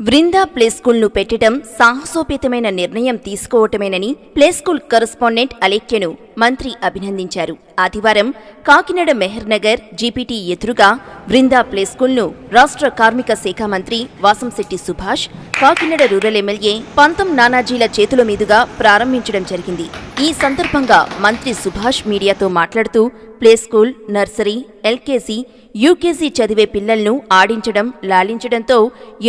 Vrinda play స్కూల్ను పెట్టడం సాహసోపేతమైన నిర్ణయం తీసుకోవటమేనని ప్లే స్కూల్ కరస్పాండెంట్ అలేఖ్యను మంత్రి అభినందించారు. ఆదివారం కాకినాడ మెహర్ నగర్ జీపీటీ ఎదురుగా వృందా ప్లే స్కూల్ను రాష్ట్ర కార్మిక శాఖ మంత్రి వాసంశెట్టి సుభాష్ కాకినాడ రూరల్ ఎమ్మెల్యే పంతం నానాజీల చేతుల మీదుగా ప్రారంభించడం జరిగింది. ఈ సందర్భంగా మంత్రి సుభాష్ మీడియాతో మాట్లాడుతూ play school nursery LKG UKG చదివే పిల్లలను ఆడించడం లాలించడంతో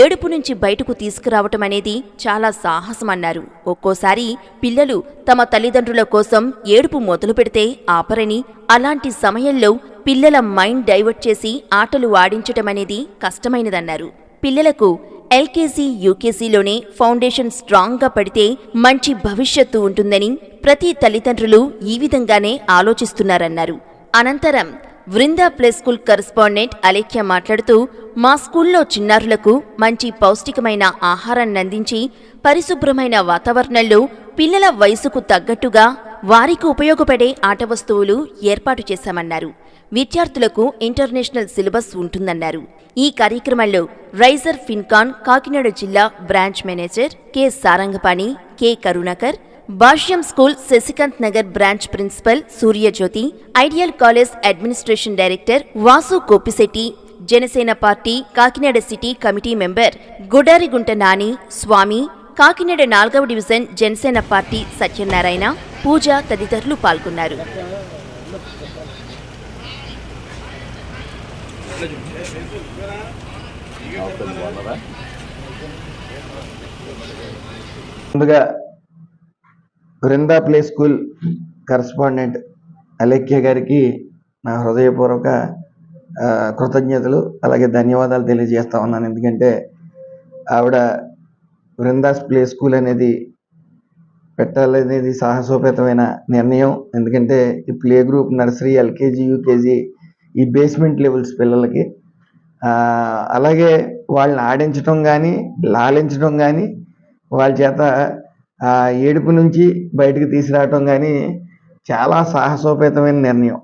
ఏడుపు నుంచి బయటకు తీసుకురావటం అనేది చాలా సాహసమన్నారు. ఒక్కోసారి పిల్లలు తమ తల్లిదండ్రుల కోసం ఏడుపు మొదలు పెడితే ఆపరని అలాంటి సమయంలో పిల్లల మైండ్ డైవర్ట్ చేసి ఆటలు ఆడించటమనేది కష్టమైనదన్నారు. పిల్లలకు ఎల్కేజీ యూకేజీలోనే ఫౌండేషన్ స్ట్రాంగ్గా పడితే మంచి భవిష్యత్తు ఉంటుందని ప్రతి తల్లిదండ్రులు ఈ విధంగానే ఆలోచిస్తున్నారన్నారు. అనంతరం Vrunda play school correspondent Alekhya మాట్లాడుతూ మా స్కూల్లో చిన్నారులకు మంచి పౌష్టికమైన ఆహారాన్ని అందించి పరిశుభ్రమైన వాతావరణంలో పిల్లల వయసుకు తగ్గట్టుగా వారికి ఉపయోగపడే ఆట వస్తువులు ఏర్పాటు చేశామన్నారు. విద్యార్థులకు ఇంటర్నేషనల్ సిలబస్ ఉంటుందన్నారు. ఈ కార్యక్రమంలో రైజర్ ఫిన్కాన్ కాకినాడ జిల్లా branch manager K Sarangapani K Karunakar Bhashyam school Shashikanth Nagar branch principal Suryajyothi ideal college administration director Vasu Kopisetti Janasena party Kakinada city committee member Gudarigunta Nani Swami Kakinada నాలుగవ division Janasena party Satyanarayana Pooja తదితరులు పాల్గొన్నారు. ముందుగా Brinda play school correspondent Alekhya గారికి నా హృదయపూర్వక కృతజ్ఞతలు అలాగే ధన్యవాదాలు తెలియజేస్తా ఉన్నాను. ఎందుకంటే ఆవిడ బృందాస్ ప్లే స్కూల్ అనేది పెట్టాలనేది సాహసోపేతమైన నిర్ణయం. ఎందుకంటే ఈ play group nursery LKG UKG ఈ బేస్మెంట్ లెవెల్స్ పిల్లలకి. అలాగే వాళ్ళని ఆడించడం కానీ లాలించడం కానీ వాళ్ళ చేత ఏడుపు నుంచి బయటకు తీసుకురావటం కానీ చాలా సాహసోపేతమైన నిర్ణయం.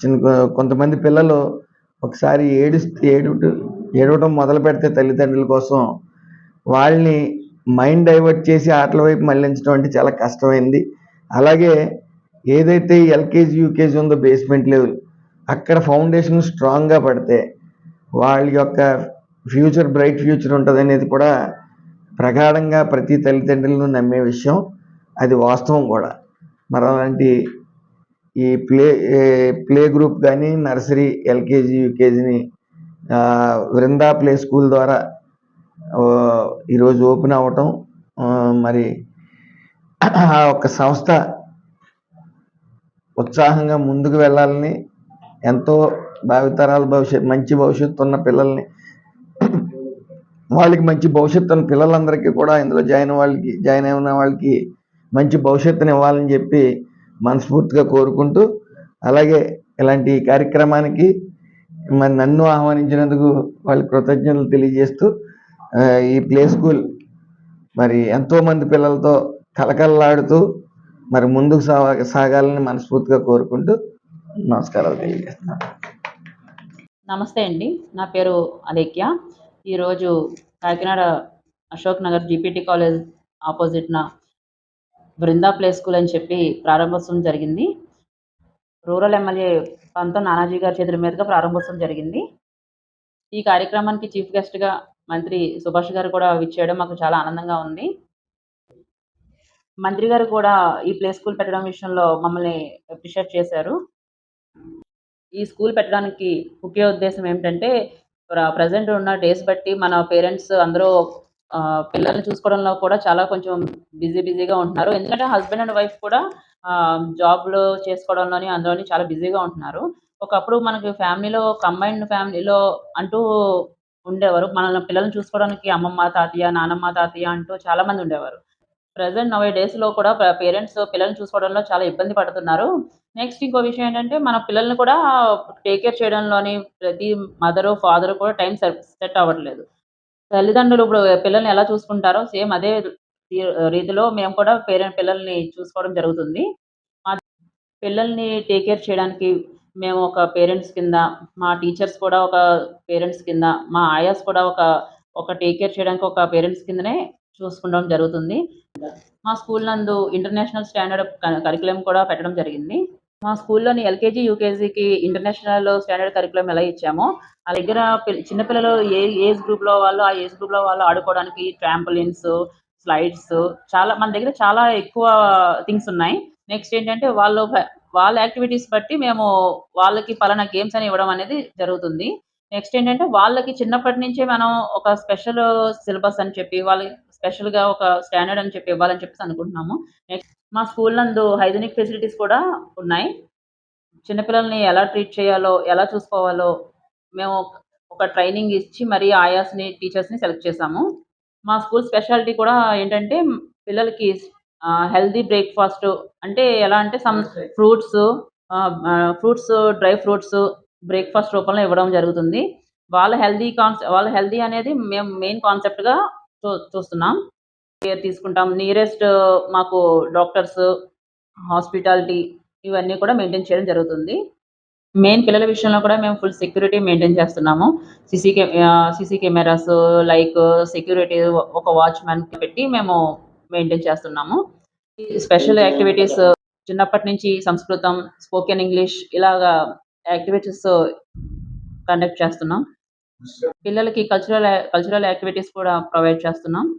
చిన్న కొంతమంది పిల్లలు ఒకసారి ఏడుస్తే ఏడు ఏడవటం మొదలు పెడితే తల్లిదండ్రుల కోసం వాళ్ళని మైండ్ డైవర్ట్ చేసి ఆటల వైపు మళ్ళించడం అంటే చాలా కష్టమైంది. అలాగే ఏదైతే ఎల్కేజీ యూకేజీ ఉందో బేస్మెంట్ లెవెల్ అక్కడ ఫౌండేషన్ స్ట్రాంగ్గా పడితే వాళ్ళ యొక్క ఫ్యూచర్ బ్రైట్ ఫ్యూచర్ ఉంటుంది అనేది కూడా ప్రగాఢంగా ప్రతి తల్లిదండ్రులను నమ్మే విషయం. అది వాస్తవం కూడా. మరి అలాంటి ఈ ప్లే ప్లే గ్రూప్ కానీ నర్సరీ ఎల్కేజీ యూకేజీని వృందా ప్లే స్కూల్ ద్వారా ఈరోజు ఓపెన్ అవ్వటం మరి ఆ ఒక్క సంస్థ ఉత్సాహంగా ముందుకు వెళ్ళాలని ఎంతో భావితరాల భవిష్యత్ మంచి భవిష్యత్తు ఉన్న పిల్లల్ని వాళ్ళకి మంచి భవిష్యత్తు ఉన్న పిల్లలందరికీ కూడా ఇందులో జాయిన్ వాళ్ళకి జాయిన్ అయిన వాళ్ళకి మంచి భవిష్యత్తుని ఇవ్వాలని చెప్పి మనస్ఫూర్తిగా కోరుకుంటూ అలాగే ఇలాంటి కార్యక్రమానికి మరి నన్ను ఆహ్వానించినందుకు వాళ్ళ కృతజ్ఞతలు తెలియజేస్తూ ఈ ప్లే స్కూల్ మరి ఎంతోమంది పిల్లలతో కలకలలాడుతూ మరి ముందుకు సాగాలని మనస్ఫూర్తిగా కోరుకుంటూ నమస్కారాలు తెలియజేస్తున్నాను నమస్తే అండి. నా పేరు అలేఖ్య. ఈరోజు కాకినాడ అశోక్ నగర్ జీపీటీ కాలేజ్ ఆపోజిట్న బృందా ప్లే స్కూల్ అని చెప్పి ప్రారంభోత్సవం జరిగింది. రూరల్ ఎమ్మెల్యే పంతో నానాజీ గారి చేతుల మీదుగా ప్రారంభోత్సవం జరిగింది. ఈ కార్యక్రమానికి చీఫ్ గెస్ట్గా మంత్రి సుభాష్ గారు కూడా విచ్చేయడం మాకు చాలా ఆనందంగా ఉంది. మంత్రి గారు కూడా ఈ ప్లే స్కూల్ పెట్టడం విషయంలో మమ్మల్ని అప్రిషియేట్ చేశారు. ఈ స్కూల్ పెట్టడానికి ముఖ్య ఉద్దేశం ఏమిటంటే ప్రజెంట్ ఉన్న డేస్ బట్టి మన పేరెంట్స్ అందరూ పిల్లల్ని చూసుకోవడంలో కూడా చాలా కొంచెం బిజీ బిజీగా ఉంటున్నారు. ఎందుకంటే హస్బెండ్ అండ్ వైఫ్ కూడా జాబ్లు చేసుకోవడంలోని అందులోని చాలా బిజీగా ఉంటున్నారు. ఒకప్పుడు మనకి ఫ్యామిలీలో కంబైన్డ్ ఫ్యామిలీలో అంటూ ఉండేవారు. మన పిల్లల్ని చూసుకోవడానికి అమ్మమ్మ తాతయ్య నానమ్మ తాతయ్య అంటూ చాలా మంది ఉండేవారు. ప్రజెంట్ నవే డేస్లో కూడా పేరెంట్స్ పిల్లల్ని చూసుకోవడంలో చాలా ఇబ్బంది పడుతున్నారు. నెక్స్ట్ ఇంకో విషయం ఏంటంటే మన పిల్లల్ని కూడా టేక్ కేర్ చేయడంలోని ప్రతి మదరు ఫాదర్ కూడా టైం సెట్ అవ్వట్లేదు. తల్లిదండ్రులు ఇప్పుడు పిల్లల్ని ఎలా చూసుకుంటారో సేమ్ అదే రీతిలో మేము కూడా పేరెంట్ పిల్లల్ని చూసుకోవడం జరుగుతుంది. మా పిల్లల్ని టేక్ కేర్ చేయడానికి మేము ఒక పేరెంట్స్ కింద మా టీచర్స్ కూడా ఒక పేరెంట్స్ కింద మా ఆయాస్ కూడా ఒక ఒక టేక్ కేర్ చేయడానికి ఒక పేరెంట్స్ కిందనే చూసుకోవడం జరుగుతుంది. మా స్కూల్ నందు ఇంటర్నేషనల్ స్టాండర్డ్ కరికులం కూడా పెట్టడం జరిగింది. మా స్కూల్లోని ఎల్కేజీ యూకేజీకి ఇంటర్నేషనల్ స్టాండర్డ్ కరికులం ఎలా ఇచ్చామో ఆ దగ్గర చిన్నపిల్లలు ఏ ఏజ్ గ్రూప్లో వాళ్ళు ఆ ఏజ్ గ్రూప్లో వాళ్ళు ఆడుకోవడానికి ట్రాంపులిన్స్ స్లైడ్స్ చాలా మన దగ్గర చాలా ఎక్కువ థింగ్స్ ఉన్నాయి. నెక్స్ట్ ఏంటంటే వాళ్ళు వాళ్ళ యాక్టివిటీస్ బట్టి మేము వాళ్ళకి పలానా గేమ్స్ అని ఇవ్వడం అనేది జరుగుతుంది. నెక్స్ట్ ఏంటంటే వాళ్ళకి చిన్నప్పటి నుంచే మనం ఒక స్పెషల్ సిలబస్ అని చెప్పి వాళ్ళకి స్పెషల్గా ఒక స్టాండర్డ్ అని చెప్పి ఇవ్వాలని చెప్పేసి అనుకుంటున్నాము. నెక్స్ట్ మా స్కూల్ నందు హైజీనిక్ ఫెసిలిటీస్ కూడా ఉన్నాయి. చిన్నపిల్లల్ని ఎలా ట్రీట్ చేయాలో ఎలా చూసుకోవాలో మేము ఒక ట్రైనింగ్ ఇచ్చి మరి ఆయాస్ని టీచర్స్ని సెలెక్ట్ చేసాము మా స్కూల్ స్పెషాలిటీ కూడా ఏంటంటే పిల్లలకి హెల్దీ బ్రేక్ఫాస్ట్ అంటే ఎలా అంటే some fruits fruits dry fruits breakfast రూపంలో ఇవ్వడం జరుగుతుంది. వాళ్ళ హెల్దీ కాన్సెప్ట్ వాళ్ళ హెల్దీ అనేది మేము మెయిన్ కాన్సెప్ట్గా చూ చూస్తున్నాం. కేర్ తీసుకుంటాం. నియరెస్ట్ మాకు డాక్టర్స్ హాస్పిటాలిటీ ఇవన్నీ కూడా మెయింటైన్ చేయడం జరుగుతుంది. మెయిన్ పిల్లల విషయంలో కూడా మేము ఫుల్ సెక్యూరిటీ మెయింటైన్ చేస్తున్నాము. CC K CC cameras like security ఒక వాచ్మెన్ పెట్టి మేము మెయింటైన్ చేస్తున్నాము. స్పెషల్ యాక్టివిటీస్ చిన్నప్పటి నుంచి సంస్కృతం స్పోకెన్ ఇంగ్లీష్ ఇలాగా యాక్టివిటీస్ కండక్ట్ చేస్తున్నాం. పిల్లలకి కల్చరల్ కల్చరల్ యాక్టివిటీస్ కూడా ప్రొవైడ్ చేస్తున్నాం.